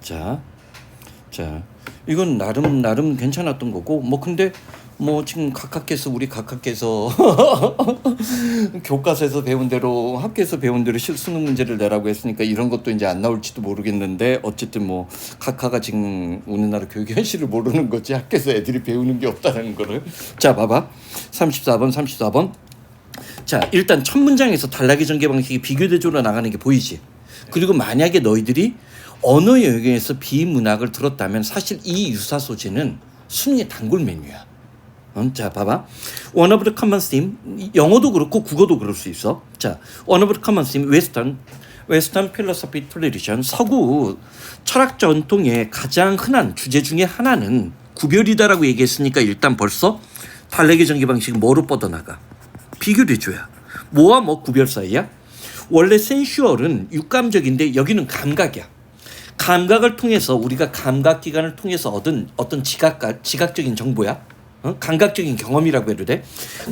자, 자, 이건 나름 나름 괜찮았던 거고 뭐 근데 뭐 지금 각하께서 우리 각하께서 교과서에서 배운 대로 학교에서 배운 대로 실 수능 문제를 내라고 했으니까 이런 것도 이제 안 나올지도 모르겠는데 어쨌든 뭐 각하가 지금 우리나라 교육 현실을 모르는 거지 학교에서 애들이 배우는 게 없다는 거를. 자 봐봐. 34번 34번. 자 일단 첫 문장에서 단락의 전개 방식이 비교 대조로 나가는 게 보이지? 그리고 만약에 너희들이 언어 영역에서 비문학을 들었다면 사실 이 유사 소재는 순위 단골 메뉴야 음, 자, 봐봐. One of the common theme, 영어도 그렇고 국어도 그럴 수 있어. 자, one of the common theme, Western, Western philosophy tradition, 서구 철학 전통의 가장 흔한 주제 중에 하나는 구별이다라고 얘기했으니까 일단 벌써 달래기 전개 방식이 뭐로 뻗어나가? 비교대조야. 뭐와 뭐 구별 사이야? 원래 센슈얼은 육감적인데 여기는 감각이야. 감각을 통해서 우리가 감각 기관을 통해서 얻은 어떤 지각 지각적인 정보야. 어? 감각적인 경험이라고 해도 돼.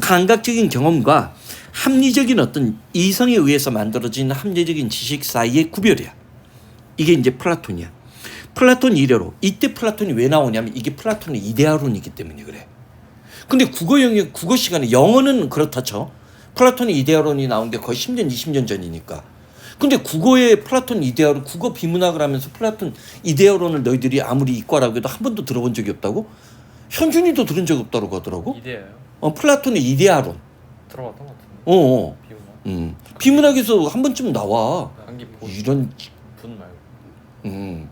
감각적인 경험과 합리적인 어떤 이성에 의해서 만들어진 합리적인 지식 사이의 구별이야. 이게 이제 플라톤이야. 플라톤 이래로 이때 플라톤이 왜 나오냐면 이게 플라톤의 이데아론이기 때문에 그래. 근데 국어 영역 국어 시간에 영어는 그렇다 쳐. 플라톤의 이데아론이 나온 게 거의 10년 20년 전이니까. 근데 국어에 플라톤 이데아론 국어 비문학을 하면서 플라톤 이데아론을 너희들이 아무리 이과라고 해도 한 번도 들어본 적이 없다고? 현준이도 들은 적 없다고 하더라고. 이데아요? 어, 플라톤의 이데아론. 들어봤던 것 같은데 어, 어. 비우나? 음. 비문학에서 한 번쯤 나와. 한기 본, 이런 분 말고 음.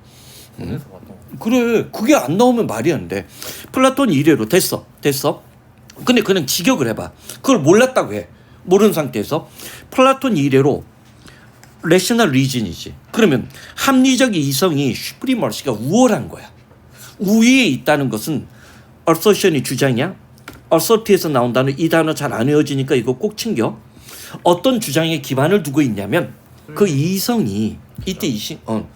본에서 봤던 거 그래. 그게 안 나오면 말이 안 돼. 플라톤 이래로 됐어. 됐어. 근데 그냥 직역을 해봐. 그걸 몰랐다고 해. 모르는 상태에서 플라톤 이래로 레셔널 리즌이지. 그러면 합리적 이성이 슈프리머시가 우월한 거야. 우위에 있다는 것은 assertion이 주장이야. assert에서 나온 단어 이 단어 잘 안 외워지니까 이거 꼭 챙겨. 어떤 주장에 기반을 두고 있냐면 그 이성이 이때 이시 어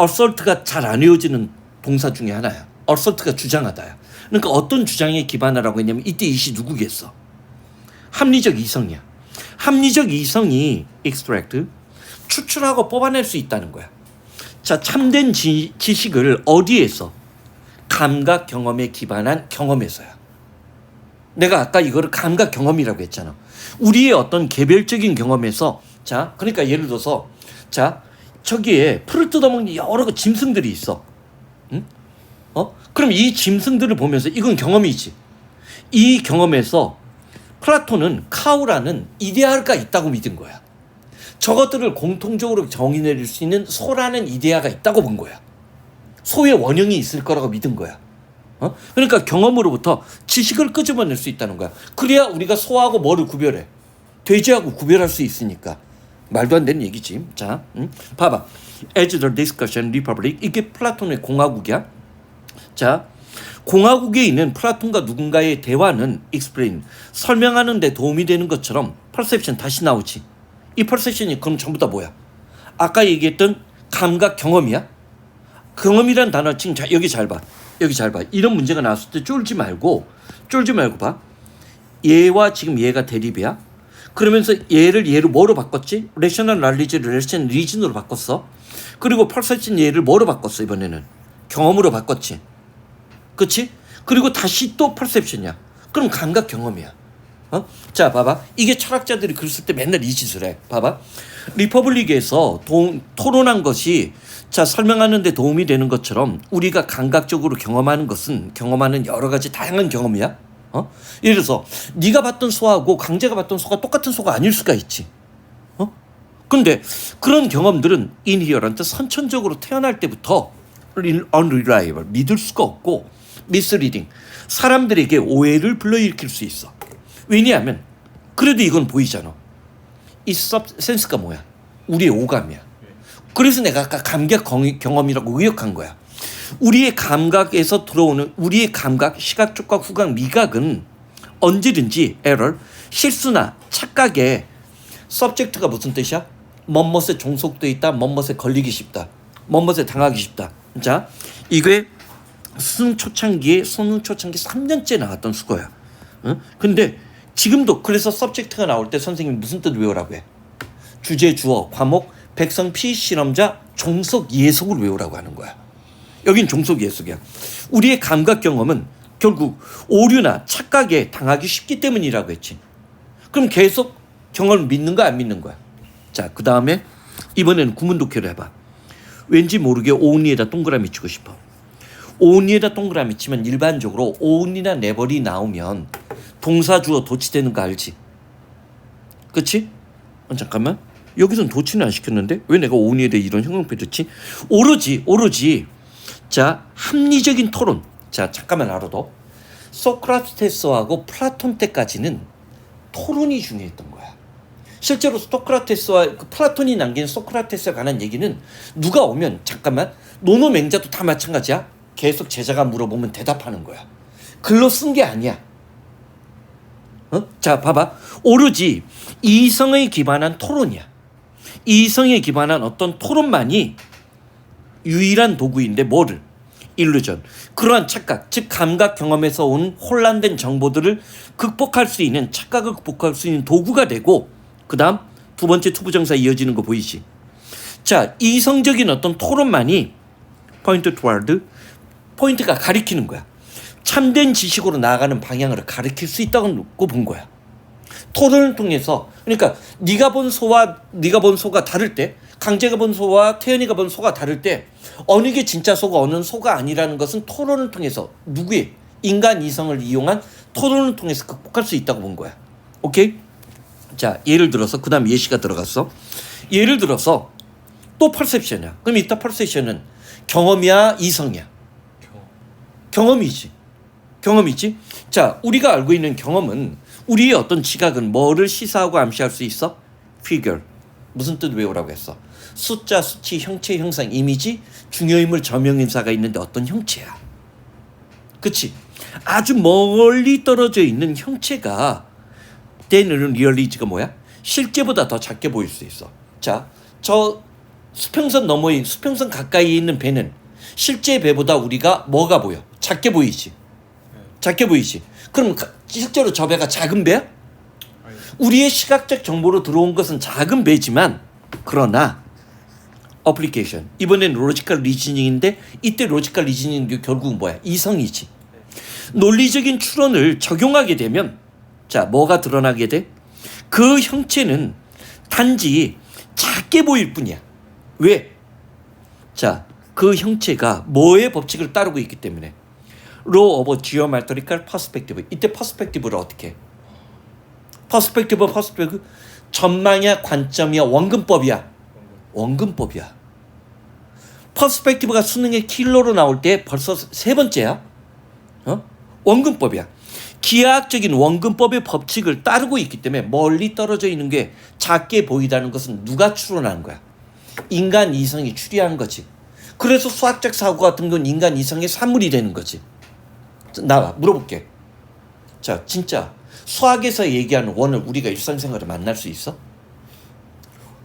assert가 잘 안 외워지는 동사 중에 하나야. assert가 주장하다야. 그러니까 어떤 주장에 기반을 하고 있냐면 이때 이시 누구겠어? 합리적 이성이야. 합리적 이성이 extract 추출하고 뽑아낼 수 있다는 거야. 자, 참된 지, 지식을 어디에서? 감각 경험에 기반한 경험에서야. 내가 아까 이거를 감각 경험이라고 했잖아. 우리의 어떤 개별적인 경험에서 자, 그러니까 예를 들어서 자, 저기에 풀을 뜯어먹는 여러 그 짐승들이 있어. 응? 어? 그럼 이 짐승들을 보면서 이건 경험이지. 이 경험에서 플라톤은 카우라는 이데아가 있다고 믿은 거야. 저것들을 공통적으로 정의 내릴 수 있는 소라는 이데아가 있다고 본 거야. 소의 원형이 있을 거라고 믿은 거야. 어? 그러니까 경험으로부터 지식을 끄집어낼 수 있다는 거야. 그래야 우리가 소하고 뭐를 구별해? 돼지하고 구별할 수 있으니까. 말도 안 되는 얘기지. 자, 음? 봐봐. As the discussion republic 이게 플라톤의 공화국이야. 자, 공화국에 있는 플라톤과 누군가의 대화는 explain 설명하는 데 도움이 되는 것처럼 perception 다시 나오지. 이 perception이 그럼 전부 다 뭐야? 아까 얘기했던 감각 경험이야? 경험이란 단어 지금 자, 여기 잘 봐. 여기 잘 봐. 이런 문제가 나왔을 때 쫄지 말고 쫄지 말고 봐. 얘와 지금 얘가 대립이야. 그러면서 얘를 얘로 뭐로 바꿨지? 레셔널 날리지를 레션 리즌으로 바꿨어. 그리고 펄서진 얘를 뭐로 바꿨어 이번에는 경험으로 바꿨지. 그치? 그리고 다시 또 퍼셉션이야. 그럼 감각 경험이야. 어? 자, 봐봐. 이게 철학자들이 글쓸때 맨날 이 짓을 해. 봐봐. 리퍼블릭에서 도, 토론한 것이 자, 설명하는 데 도움이 되는 것처럼 우리가 감각적으로 경험하는 것은 경험하는 여러 가지 다양한 경험이야. 어? 예를 들어서 네가 봤던 소하고 강제가 봤던 소가 똑같은 소가 아닐 수가 있지. 어? 근데 그런 경험들은 인히어런트 선천적으로 태어날 때부터 unreliable 믿을 수가 없고 misleading 사람들에게 오해를 불러일으킬 수 있어. 왜냐하면 그래도 이건 보이잖아. 이 섭, 센스가 뭐야? 우리의 오감이야. 그래서 내가 아까 감각 경- 경험이라고 의역한 거야. 우리의 감각에서 들어오는 우리의 감각, 시각, 촉각, 후각, 미각은 언제든지 에러, 실수나 착각에 subject가 무슨 뜻이야? 멋멋에 종속돼 있다, 멋멋에 걸리기 쉽다, 멋멋에 당하기 쉽다. 자, 이게 수능 초창기에 수능 초창기 3년째 나왔던 수거야. 응? 근데 지금도 그래서 서브젝트가 나올 때 선생님이 무슨 뜻 외우라고 해? 주제 주어 과목 백성 피 실험자 종속 예속을 외우라고 하는 거야. 여긴 종속 예속이야. 우리의 감각 경험은 결국 오류나 착각에 당하기 쉽기 때문이라고 했지. 그럼 계속 경험을 믿는 거야 안 믿는 거야? 자, 그 다음에 이번에는 구문 독해를 해봐. 왠지 모르게 오은이에다 동그라미 치고 싶어. 오은이에다 동그라미 치면 일반적으로 오은이나 네버리 나오면 동사 주어 도치되는 거 알지? 그치? 어, 잠깐만. 여기선 도치는 안 시켰는데 왜 내가 오은이에다 이런 형용표 넣지? 오로지 오로지 자 합리적인 토론. 자 잠깐만 알아도 소크라테스하고 플라톤 때까지는 토론이 중요했던 거야. 실제로 소크라테스와 그 플라톤이 남긴 소크라테스에 관한 얘기는 누가 오면 잠깐만 노노 맹자도 다 마찬가지야. 계속 제자가 물어보면 대답하는 거야. 글로 쓴 게 아니야. 어? 자 봐봐. 오로지 이성에 기반한 토론이야. 이성에 기반한 어떤 토론만이 유일한 도구인데 뭐를? 일루전. 그러한 착각 즉 감각 경험에서 온 혼란된 정보들을 극복할 수 있는 착각을 극복할 수 있는 도구가 되고 그다음 두 번째 투부정사 이어지는 거 보이지? 자 이성적인 어떤 토론만이 포인트 투와드 포인트가 가리키는 거야 참된 지식으로 나아가는 방향을 가리킬 수 있다고 본 거야 토론을 통해서 그러니까 네가 본 소와 네가 본 소가 다를 때 강재가 본 소와 태연이가 본 소가 다를 때 어느 게 진짜 소가 어느 소가 아니라는 것은 토론을 통해서 누구의 인간 이성을 이용한 토론을 통해서 극복할 수 있다고 본 거야. 오케이? 자 예를 들어서 그 다음 예시가 들어갔어. 예를 들어서 또 퍼셉션이야. 그럼 이따 퍼셉션은 경험이야 이성이야. 경험이지. 경험이지. 자, 우리가 알고 있는 경험은 우리의 어떤 지각은 뭐를 시사하고 암시할 수 있어? figure. 무슨 뜻 외우라고 했어? 숫자, 수치, 형체, 형상, 이미지, 중요인물, 저명인사가 있는데 어떤 형체야? 그치? 아주 멀리 떨어져 있는 형체가 때는 리얼리지가 뭐야? 실제보다 더 작게 보일 수 있어. 자, 저 수평선 너머에 수평선 가까이에 있는 배는 실제 배보다 우리가 뭐가 보여? 작게 보이지. 작게 보이지. 그럼 가- 실제로 저 배가 작은 배야? 우리의 시각적 정보로 들어온 것은 작은 배지만 그러나 어플리케이션 이번엔 로지컬 리즈닝인데 이때 로지컬 리즈닝이 결국 뭐야 이성이지 논리적인 추론을 적용하게 되면 자 뭐가 드러나게 돼? 그 형체는 단지 작게 보일 뿐이야 왜? 자 그 형체가 뭐의 법칙을 따르고 있기 때문에 law of geometrical perspective. 이때 퍼스펙티브를 어떻게 해? 퍼스펙티브 퍼스펙티브 전망이야 관점이야 원근법이야? 원근법이야. 퍼스펙티브가 수능의 킬러로 나올 때 벌써 세 번째야? 어? 원근법이야. 기하학적인 원근법의 법칙을 따르고 있기 때문에 멀리 떨어져 있는 게 작게 보이다는 것은 누가 추론한 거야? 인간 이성이 추리한 거지. 그래서 수학적 사고 같은 건 인간 이성의 산물이 되는 거지 나 물어볼게 자 진짜 수학에서 얘기하는 원을 우리가 일상생활에 만날 수 있어?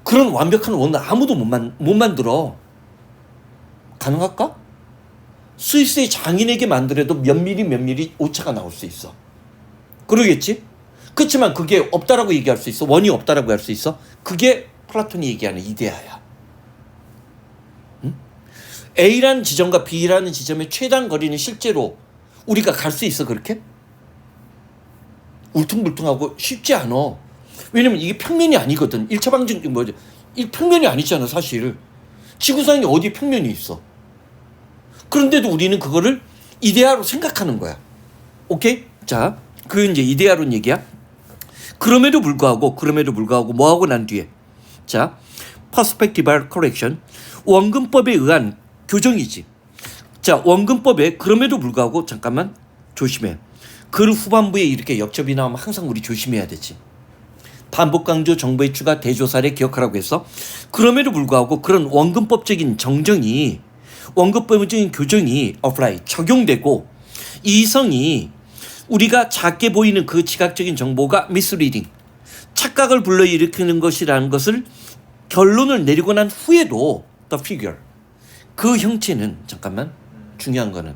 그런 완벽한 원을 아무도 못, 만, 못 만들어 가능할까? 스위스의 장인에게 만들어도 몇 미리 몇 미리 오차가 나올 수 있어 그러겠지? 그렇지만 그게 없다라고 얘기할 수 있어 원이 없다라고 할 수 있어 그게 플라톤이 얘기하는 이데아야 응? A라는 지점과 B라는 지점의 최단 거리는 실제로 우리가 갈 수 있어 그렇게? 울퉁불퉁하고 쉽지 않아. 왜냐면 이게 평면이 아니거든. 1차 방정식 뭐지? 이 평면이 아니잖아, 사실. 지구상에 어디 평면이 있어. 그런데도 우리는 그거를 이데아로 생각하는 거야. 오케이? 자, 그 이제 이데아론 얘기야. 그럼에도 불구하고 그럼에도 불구하고 뭐 하고 난 뒤에 자, 퍼스펙티벌 커렉션 원근법에 의한 교정이지. 자, 원근법에 그럼에도 불구하고 잠깐만 조심해. 글 후반부에 이렇게 역접이 나오면 항상 우리 조심해야 되지. 반복 강조 정보의 추가 대조사를 기억하라고 해서 그럼에도 불구하고 그런 원근법적인 정정이 원근법적인 교정이 어플라이 적용되고 이성이 우리가 작게 보이는 그 지각적인 정보가 미스리딩 착각을 불러일으키는 것이라는 것을 결론을 내리고 난 후에도 the figure 그 형체는 잠깐만 중요한 거는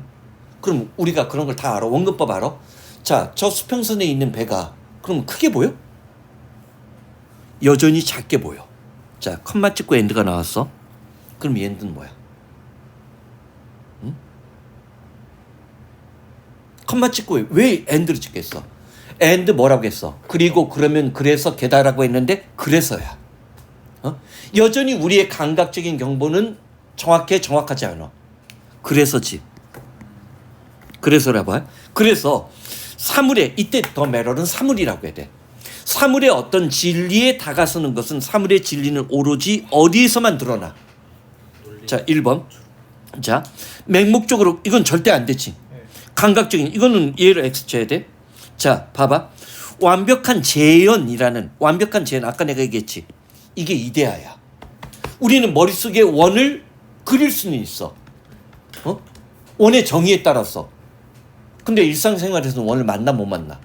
그럼 우리가 그런 걸 다 알아 원근법 알아 자 저 수평선에 있는 배가 그럼 크게 보여 여전히 작게 보여 자 컴마 찍고 엔드가 나왔어 그럼 이 엔드는 뭐야 컴마 찍고 왜 엔드를 찍겠어? 엔드 뭐라고 했어? 그리고 그러면 그래서 게다라고 했는데 그래서야. 어? 여전히 우리의 감각적인 경보는 정확해 정확하지 않아. 그래서지. 그래서라고 해. 그래서 사물의 이때 더 메럴은 사물이라고 해야 돼. 사물의 어떤 진리에 다가서는 것은 사물의 진리는 오로지 어디에서만 드러나. 자, 1번. 자, 맹목적으로 이건 절대 안 되지. 감각적인 이거는 얘를 X 쳐야 돼. 자, 봐봐. 완벽한 재현이라는 완벽한 재현 아까 내가 얘기했지. 이게 이데아야. 우리는 머릿속에 원을 그릴 수는 있어. 어? 원의 정의에 따라서. 근데 일상생활에서는 원을 만나 못 만나.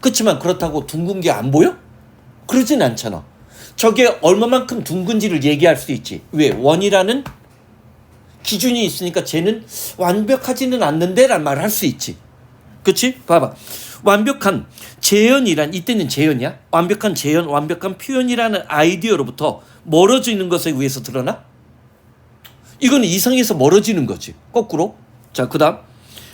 그렇지만 그렇다고 둥근 게 안 보여? 그러진 않잖아. 저게 얼마만큼 둥근지를 얘기할 수 있지. 왜? 원이라는 기준이 있으니까 쟤는 완벽하지는 않는데란 말을 할 수 있지. 그치? 봐봐. 완벽한 재현이란 이때는 재현이야. 완벽한 재현, 완벽한 표현이라는 아이디어로부터 멀어지는 것에 의해서 드러나? 이거는 이성에서 멀어지는 거지. 거꾸로. 자, 그 다음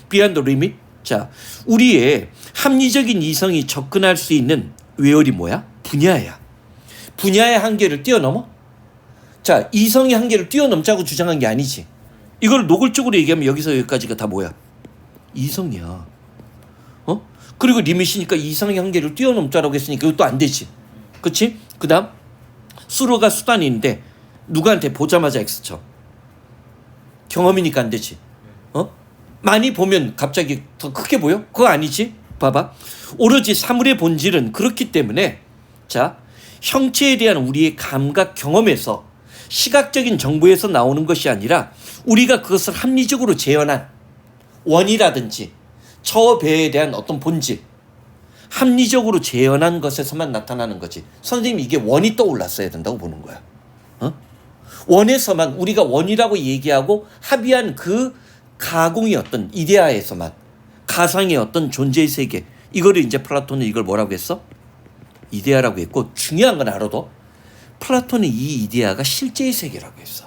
beyond the limit. 자, 우리의 합리적인 이성이 접근할 수 있는 외열이 뭐야? 분야야. 분야의 한계를 뛰어넘어? 자, 이성의 한계를 뛰어넘자고 주장한 게 아니지. 이걸 노골적으로 얘기하면 여기서 여기까지가 다 뭐야? 이성이야. 어? 그리고 리밋이니까 이성의 한계를 뛰어넘자라고 했으니까 이것도 안 되지. 그치? 그 다음, 수로가 수단인데, 누구한테 보자마자 X 쳐. 경험이니까 안 되지. 어? 많이 보면 갑자기 더 크게 보여? 그거 아니지? 봐봐. 오로지 사물의 본질은 그렇기 때문에, 자, 형체에 대한 우리의 감각 경험에서 시각적인 정보에서 나오는 것이 아니라 우리가 그것을 합리적으로 재현한 원이라든지 처배에 대한 어떤 본질, 합리적으로 재현한 것에서만 나타나는 거지. 선생님 이게 원이 떠올랐어야 된다고 보는 거야. 어? 원에서만 우리가 원이라고 얘기하고 합의한 그 가공의 어떤 이데아에서만 가상의 어떤 존재의 세계 이거를 이제 플라톤은 이걸 뭐라고 했어? 이데아라고 했고 중요한 건 알아도 플라톤은 이 이데아가 실제의 세계라고 했어.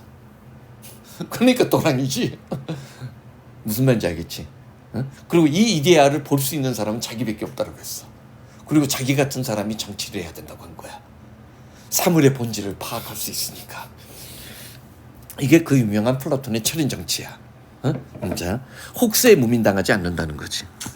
그러니까 또랑이지. 무슨 말인지 알겠지? 어? 그리고 이 이데아를 볼 수 있는 사람은 자기밖에 없다고 했어. 그리고 자기 같은 사람이 정치를 해야 된다고 한 거야. 사물의 본질을 파악할 수 있으니까. 이게 그 유명한 플라톤의 철인 정치야. 어? 자, 혹세에 무민당하지 않는다는 거지.